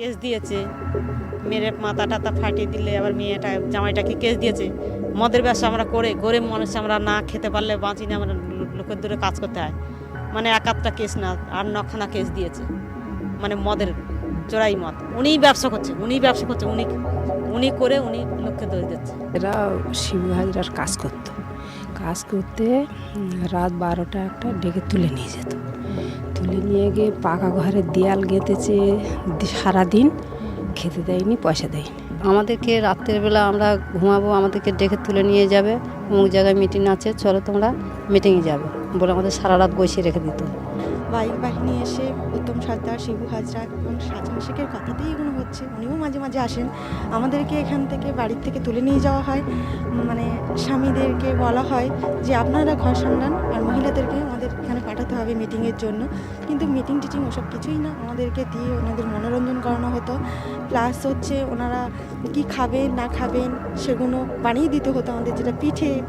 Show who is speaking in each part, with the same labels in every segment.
Speaker 1: Case দিয়েছে। মেরে মাথা টাতা ফাটিয়ে দিলে আবার মেয়েটা জামাইটাকে কেস দিয়েছে? মদের ব্যবসা আমরা করে, গরিব মানুষ আমরা না খেতে পারলে বাঁচি না, আমরা লোকের দূরে কাজ করতে হয়। মানে এক আধটা কেস না, আর নখানা কেস দিয়েছে। মানে মদের চোরাই মদ। উনিই ব্যবসা করছে, উনিই ব্যবসা করছে, উনি উনি করে উনি লোককে দোষ দিচ্ছে।
Speaker 2: এরা শিবু হাজরার কাজ করত। কাজ করতে রাত বারোটা একটা ডেকে তুলে নিয়ে যেত। তুলে নিয়ে গিয়ে পাকা ঘরের দেয়াল গেঁথেছে। সারাদিন খেতে দেয়নি, পয়সা দেয়নি।
Speaker 3: আমাদেরকে রাত্রের বেলা আমরা ঘুমাবো, আমাদেরকে ডেকে তুলে নিয়ে যাবে। অমুক জায়গায় মিটিং আছে, চলো তোমরা মিটিংয়ে যাবে বলে আমাদের সারা রাত বসিয়ে রেখে দিত।
Speaker 4: বাইক বাহিনী এসে উত্তম সর্দার, শিবু হাজরা এবং সাজান শেখের কথাতেই এগুলো হচ্ছে। উনিও মাঝে মাঝে আসেন। আমাদেরকে এখান থেকে বাড়ির থেকে তুলে নিয়ে যাওয়া হয়। মানে স্বামীদেরকে বলা হয় যে, আপনারা ঘর সামলান আর মহিলাদেরকে আমাদের এখানে পাঠাতে হবে মিটিংয়ের জন্য। কিন্তু মিটিং টিটিং ওসব কিছুই না। আমাদেরকে দিয়ে ওনাদের মনোরঞ্জন করানো হতো। প্লাস হচ্ছে ওনারা কি খাবেন, না খাবেন, সেগুলো বানিয়ে দিতে হতো আমাদের। যেটা পিঠে,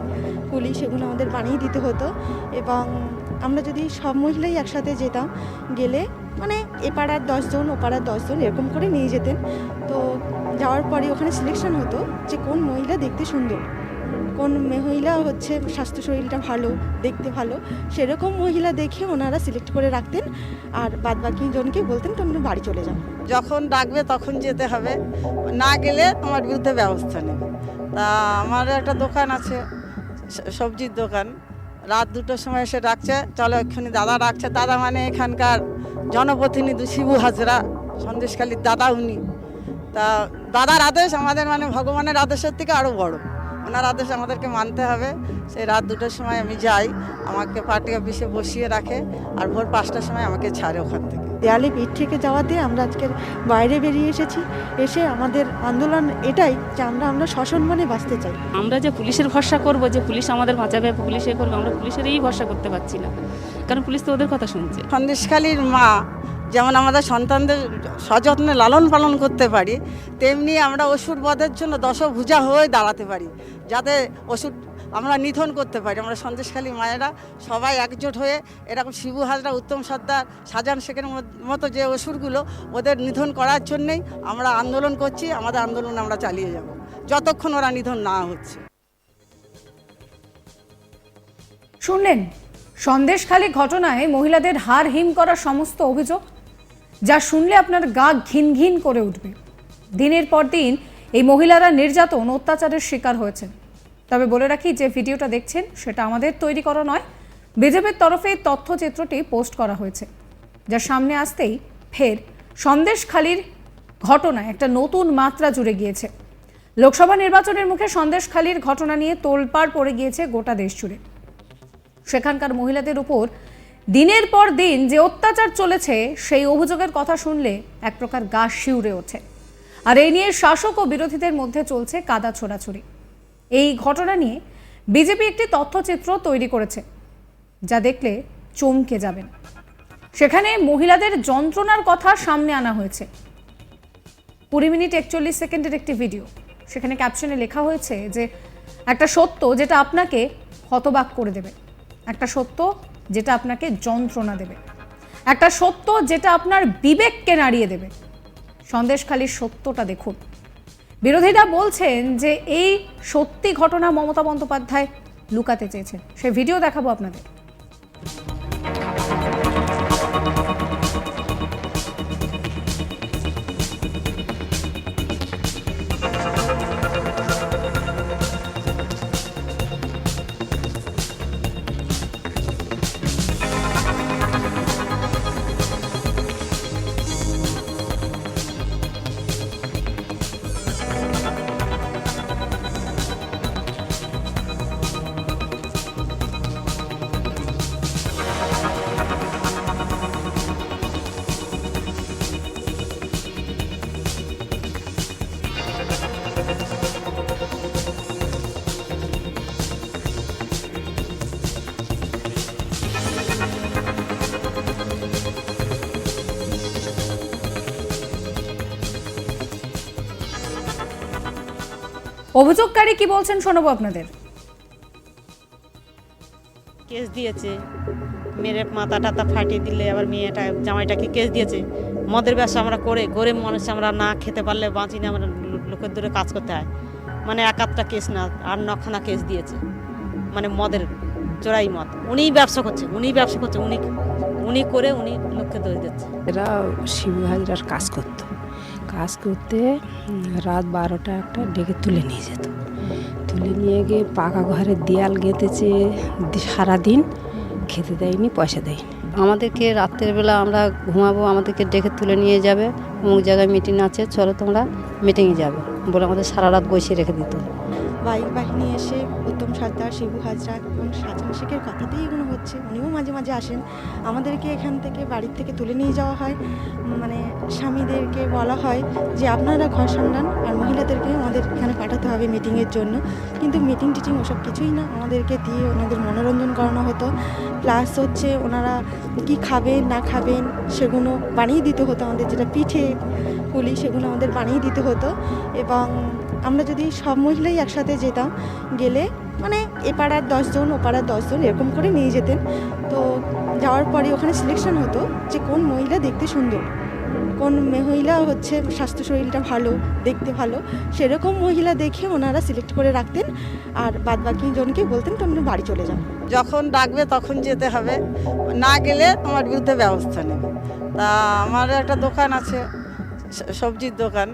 Speaker 4: পুলি, সেগুলো আমাদের বানিয়ে দিতে হতো। এবং আমরা যদি সব মহিলাই একসাথে যেতাম, গেলে মানে এ পাড়ার দশজন, ও পাড়ার দশজন এরকম করে নিয়ে যেতেন। তো যাওয়ার পরে ওখানে সিলেকশন হতো যে কোন মহিলা দেখতে সুন্দর, কোন মহিলা হচ্ছে স্বাস্থ্য শরীরটা ভালো, দেখতে ভালো, সেরকম মহিলা দেখে ওনারা সিলেক্ট করে রাখতেন আর বাদ বাকি জনকে বলতেন, তোমরা বাড়ি চলে যাও।
Speaker 5: যখন ডাকবে তখন যেতে হবে, না গেলে তোমার বিরুদ্ধে ব্যবস্থা নেবে। তা আমার একটা দোকান আছে সবজির দোকান। রাত দুটোর সময় এসে ডাকছে, চলো এক্ষুনি দাদা ডাকছে। দাদা মানে এখানকার জনপ্রতিনিধি শিবু হাজরা, সন্দেশখালীর দাদা উনি। তা দাদার আদেশ আমাদের মানে ভগবানের আদেশের থেকে আরও বড়। ওনার আদেশ আমাদেরকে মানতে হবে। সেই রাত দুটোর সময় আমি যাই, আমাকে পার্টি অফিসে বসিয়ে রাখে, আর ভোর পাঁচটার সময় আমাকে ছাড়ে ওখান থেকে।
Speaker 4: দেয়ালে পিঠ থেকে যাওয়াতে আমরা আজকে বাইরে বেরিয়ে এসেছি। এসে আমাদের আন্দোলন এটাই যে আমরা আমরা সসম্মানে বাঁচতে চাই।
Speaker 6: আমরা যে পুলিশের ভরসা করব যে পুলিশ আমাদের বাঁচাবে পুলিশে করবে আমরা পুলিশেরই ভরসা করতে পারছি না। কারণ পুলিশ তো ওদের কথা শুনছে।
Speaker 5: সন্দেশখালীর মা যেমন আমাদের সন্তানদের সযত্নে লালন পালন করতে পারি তেমনি আমরা ওষুধ বধের জন্য দশভুজা হয়ে দাঁড়াতে পারি যাতে ওষুধ আমরা নিধন করতে পারি। আমরা সন্দেশখালী মায়েরা সবাই একজোট হয়ে এরকম শিবু হাজরা, উত্তম সর্দার সাজান শেখের মতো যে অসুরগুলো ওদের নিধন করার জন্যেই আমরা আন্দোলন করছি, আমাদের আন্দোলন আমরা চালিয়ে যাব। যতক্ষণ ওরা নিধন না হচ্ছে।
Speaker 7: শুনলেন? সন্দেশখালী ঘটনায় মহিলাদের হার হিম করার সমস্ত অভিযোগ, যা শুনলে আপনার গা ঘিন ঘিন করে উঠবে। দিনের পর দিন এই মহিলারা নির্যাতন, অত্যাচারের শিকার হয়েছেন। তবে বলে রাখি, যে ভিডিওটা দেখছেন সেটা আমাদের তৈরি করা নয়। বিজেপির তরফে তথ্যচিত্রটি পোস্ট করা হয়েছে, যা সামনে আসতেই ফের সন্দেশখালীর ঘটনায় একটা নতুন মাত্রা জুড়ে গিয়েছে। লোকসভা নির্বাচনের মুখে সন্দেশখালীর ঘটনা নিয়ে তোলপাড় পড়ে গিয়েছে গোটা দেশ জুড়ে। সেখানকার মহিলাদের উপর দিনের পর দিন যে অত্যাচার চলেছে, সেই অভিযোগের কথা শুনলে এক প্রকার গা শিউরে ওঠে। আর এই নিয়ে শাসক ও বিরোধীদের মধ্যে চলছে কাদা ছোড়াছুড়ি। এই ঘটনা নিয়ে বিজেপি একটি তথ্যচিত্র তৈরি করেছে, যা দেখলে চমকে যাবেন। সেখানে মহিলাদের যন্ত্রণার কথা সামনে আনা হয়েছে। কুড়ি মিনিট একচল্লিশ সেকেন্ডের একটি ভিডিও। সেখানে ক্যাপশনে লেখা হয়েছে যে, একটা সত্য যেটা আপনাকে হতবাক করে দেবে। একটা সত্য যেটা আপনাকে যন্ত্রণা দেবে। একটা সত্য যেটা আপনার বিবেককে নাড়িয়ে দেবে। সন্দেশখালির সত্যটা দেখুন। বিরোধীরা বলছেন যে এই সত্যি ঘটনা মমতা বন্দ্যোপাধ্যায় লুকাতে চেয়েছেন। সে ভিডিও দেখাবো আপনাদের। অভিযোগকারী কি বলছেন শোনাবো আপনাদের।
Speaker 1: কেস দিয়েছে মেরে মাথা টাতা ফাটিয়ে দিলে আবার মেয়েটা জামাইটাকে কেস দিয়েছে? মদের ব্যবসা আমরা করে গরিব মানুষ আমরা না খেতে পারলে বাঁচি না আমরা লো- লোকের দূরে কাজ করতে হয়। মানে এক আধটা কেস না আর নখানা কেস দিয়েছে। মানে মদের চোরাই মদ। উনিই ব্যবসা করছে উনিই ব্যবসা করছে উনি উনি করে উনি লোককে দোষ দিচ্ছে।
Speaker 2: এরা শিবু হাজরার কাজ করতো। কাজ করতে রাত বারোটা একটা ডেকে তুলে নিয়ে যেত। তুলে নিয়ে গিয়ে পাকা ঘরের দেয়াল গেঁথেছে সারাদিন খেতে দেয়নি, পয়সা দেয়নি।
Speaker 3: আমাদেরকে রাত্রের বেলা আমরা ঘুমাবো, আমাদেরকে ডেকে তুলে নিয়ে যাবে। অমুক জায়গায় মিটিং আছে, চলো তোমরা মিটিংয়ে যাবে বলে আমাদের সারা রাত বসিয়ে রেখে দিত।
Speaker 4: বাইক বাহিনী এসে উত্তম সর্দার, শিবু হাজরা এবং শাহজাহান শেখের কথাতেই এগুলো হচ্ছে। উনিও মাঝে মাঝে আসেন। আমাদেরকে এখান থেকে, বাড়ির থেকে তুলে নিয়ে যাওয়া হয়। মানে স্বামীদেরকে বলা হয় যে, আপনারা ঘর সামলান আর মহিলাদেরকে আমাদের এখানে পাঠাতে হবে মিটিংয়ের জন্য। কিন্তু মিটিং টিটিং ওসব কিছুই না। আমাদেরকে দিয়ে ওনাদের মনোরঞ্জন করানো হতো। প্লাস হচ্ছে ওনারা কি খাবেন, না খাবেন সেগুলো বানিয়ে দিতে হতো আমাদের যেটা পিঠে পুলি এগুলো আমাদের বানিয়ে দিতে হতো এবং আমরা যদি সব মহিলাই একসাথে যেতাম, গেলে মানে এ পাড়ার দশজন ও পাড়ার দশজন এরকম করে নিয়ে যেতেন। তো যাওয়ার পরে ওখানে সিলেকশন হতো যে কোন মহিলা দেখতে সুন্দর, কোন মহিলা হচ্ছে স্বাস্থ্য শরীরটা ভালো, দেখতে ভালো, সেরকম মহিলা দেখে ওনারা সিলেক্ট করে রাখতেন আর বাদ বাকি জনকে বলতেন, তোমরা বাড়ি চলে যাও।
Speaker 5: যখন ডাকবে তখন যেতে হবে, না গেলে তোমার বিরুদ্ধে ব্যবস্থা নেবে। তা আমার একটা দোকান আছে সবজির দোকান।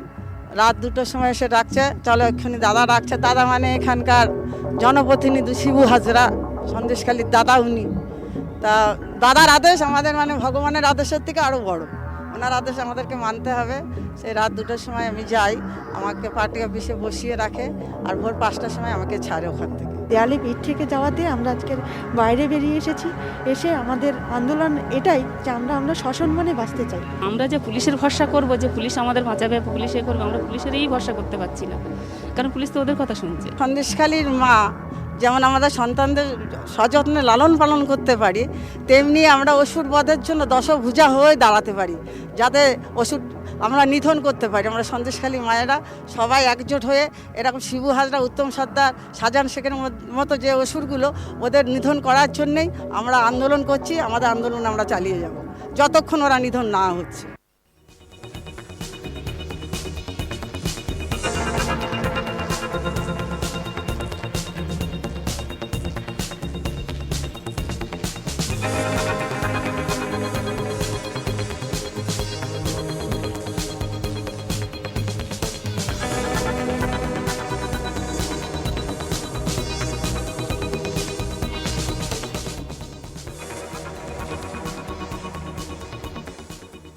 Speaker 5: রাত দুটোর সময় এসে ডাকছে, চলো এক্ষুনি দাদা ডাকছে। দাদা মানে এখানকার জনপ্রতিনিধি শিবু হাজরা, সন্দেশখালীর দাদা উনি। তা দাদার আদেশ আমাদের মানে ভগবানের আদেশের থেকে আরও বড়। ওনার আদেশ আমাদেরকে মানতে হবে। সেই রাত দুটোর সময় আমি যাই আমাকে পার্টি অফিসে বসিয়ে রাখে আর ভোর পাঁচটার সময় আমাকে ছাড়ে ওখান থেকে।
Speaker 4: দেয়ালে পিঠ থেকে যাওয়াতে আমরা আজকের বাইরে বেরিয়ে এসেছি। এসে আমাদের আন্দোলন এটাই যে আমরা আমরা সসম্মানে বাঁচতে চাই।
Speaker 6: আমরা যে পুলিশের ভরসা করব যে পুলিশ আমাদের বাঁচাবে পুলিশ এ করবে আমরা পুলিশের এই ভরসা করতে পারছি না। কারণ পুলিশ তো ওদের কথা শুনছে।
Speaker 5: সন্দেশখালীর মা যেমন আমাদের সন্তানদের সযত্নে লালন পালন করতে পারি, তেমনি আমরা ওষুধ বধের জন্য দশভুজা হয়ে দাঁড়াতে পারি, যাতে ওষুধ আমরা নিধন করতে পারি। আমরা সন্দেশখালী মায়েরা সবাই একজোট হয়ে এরকম শিবু হাজরা, উত্তম সর্দার শাহজাহান শেখের মতো যে ওষুধগুলো ওদের নিধন করার জন্যেই আমরা আন্দোলন করছি, আমাদের আন্দোলন আমরা চালিয়ে যাব, যতক্ষণ ওরা নিধন না হচ্ছে।